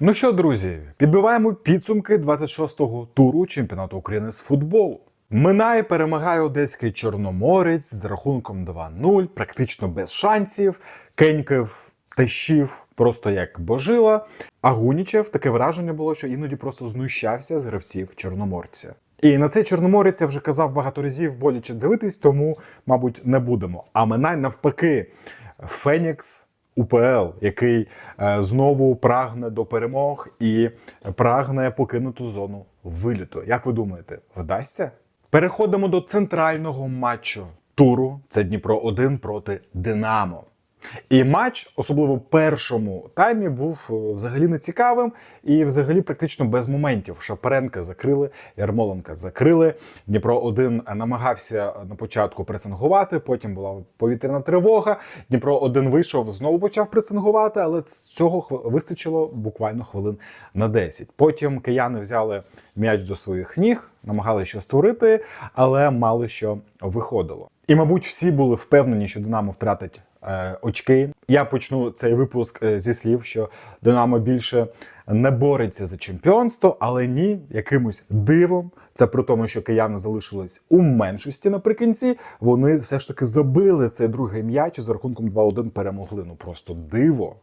Ну що, друзі, підбиваємо підсумки 26-го туру чемпіонату України з футболу. Минає перемагає одеський чорноморець з рахунком 2-0, практично без шансів. Кеньків тащив просто як божила. А Гунічев таке враження було, що іноді просто знущався з гравців чорноморця. І на цей чорноморець я вже казав багато разів боляче дивитись, тому, мабуть, не будемо. А минай навпаки, Фенікс УПЛ, який е, знову прагне до перемог і прагне покинути зону виліту. Як ви думаєте, вдасться? Переходимо до центрального матчу туру. Це Дніпро 1 проти Динамо. І матч, особливо в першому таймі, був е, взагалі нецікавим і взагалі практично без моментів. Шапаренка закрили, Ярмоленка закрили. Дніпро 1 намагався на початку пресингувати, потім була повітряна тривога. Дніпро 1 вийшов, знову почав пресингувати, але цього вистачило буквально хвилин на 10. Потім кияни взяли м'яч до своїх ніг, намагалися щось створити, але мало що виходило. І, мабуть, всі були впевнені, що Динамо втратить е, очки. Я почну цей випуск е, зі слів, що Динамо більше не бореться за чемпіонство, але ні, якимось дивом. Це при тому, що кияни залишились у меншості наприкінці. Вони все ж таки забили цей другий м'яч і за рахунком 2-1 перемогли. Ну просто диво.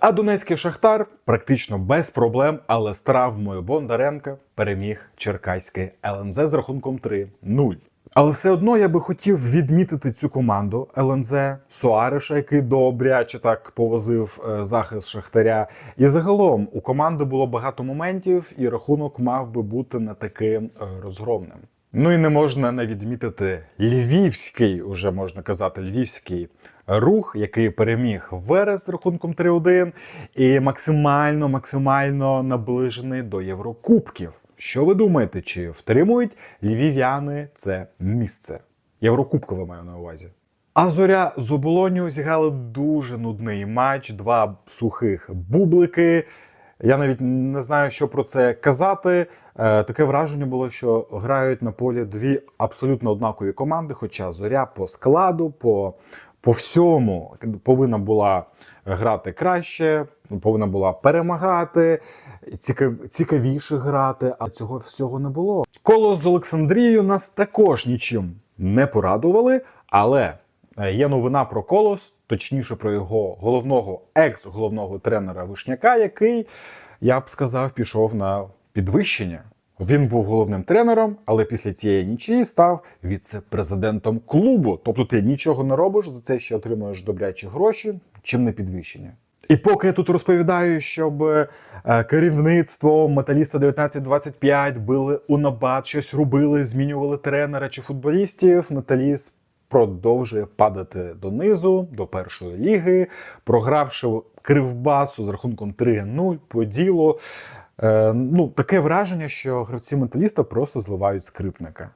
А Донецький Шахтар практично без проблем, але з травмою Бондаренка переміг Черкаський ЛНЗ з рахунком 3-0. Але все одно я би хотів відмітити цю команду ЛНЗ Суареша, який добряче так повозив е, захист Шахтаря. І загалом у команди було багато моментів, і рахунок мав би бути не таким е, розгромним. Ну і не можна не відмітити львівський, уже можна казати, львівський рух, який переміг Верес з рахунком 3-1, і максимально максимально наближений до Єврокубків. Що ви думаєте, чи втримують львів'яни це місце? Єврокубкове маю на увазі. А зоря з оболоню зіграли дуже нудний матч, два сухих бублики. Я навіть не знаю, що про це казати. Е, таке враження було, що грають на полі дві абсолютно однакові команди, хоча зоря по складу, по, по всьому повинна була грати краще, повинна була перемагати, цікав, цікавіше грати, а цього всього не було. Колос з Олександрією нас також нічим не порадували, але е, є новина про Колос, точніше про його головного екс-головного тренера Вишняка, який, я б сказав, пішов на підвищення. Він був головним тренером, але після цієї нічії став віце-президентом клубу. Тобто ти нічого не робиш, за це ще отримуєш добрячі гроші, чим не підвищення. І поки я тут розповідаю, щоб е, керівництво Металіста 1925 били у набат, щось робили, змінювали тренера чи футболістів, Металіст продовжує падати донизу, до першої ліги, програвши кривбасу з рахунком 3-0 по ділу. Е, ну, таке враження, що гравці металіста просто зливають скрипника.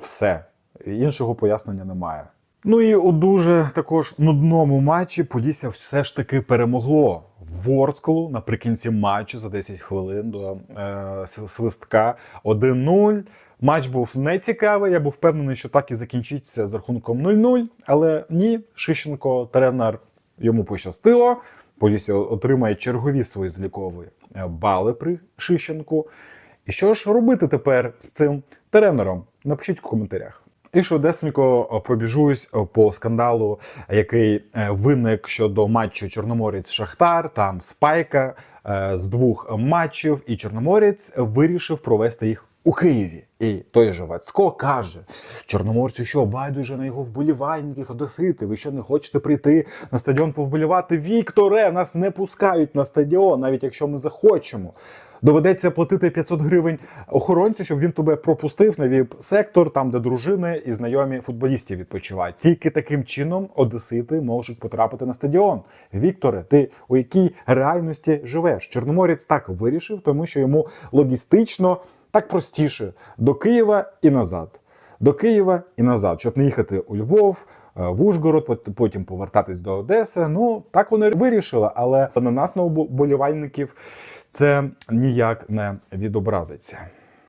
Все. Іншого пояснення немає. Ну і у дуже також нудному матчі Подісся все ж таки перемогло Ворскалу наприкінці матчу за 10 хвилин до е, свистка 1-0. Матч був нецікавий. Я був впевнений, що так і закінчиться з рахунком 0-0. Але ні, Шищенко, тренер, йому пощастило. Полісся отримає чергові свої злікові е, бали при Шищенку. І що ж робити тепер з цим тренером? Напишіть в коментарях. І швидесенько пробіжусь по скандалу, який е, виник щодо матчу Чорноморець Шахтар. Там спайка е, з двох матчів, і Чорноморець вирішив провести їх у Києві. І той же Вацько каже: Чорноморцю, що байдуже на його вболівальників Одесити. Ви що не хочете прийти на стадіон повболівати? Вікторе, нас не пускають на стадіон, навіть якщо ми захочемо. Доведеться платити 500 гривень охоронцю, щоб він тебе пропустив на віп-сектор, там де дружини і знайомі футболістів відпочивають. Тільки таким чином одесити можуть потрапити на стадіон. Вікторе, ти у якій реальності живеш? Чорноморець так вирішив, тому що йому логістично так простіше до Києва і назад. До Києва і назад, щоб не їхати у Львов, е, в Ужгород, потім повертатись до Одеси. Ну так вони вирішили, але на нас, на вболівальників, це ніяк не відобразиться.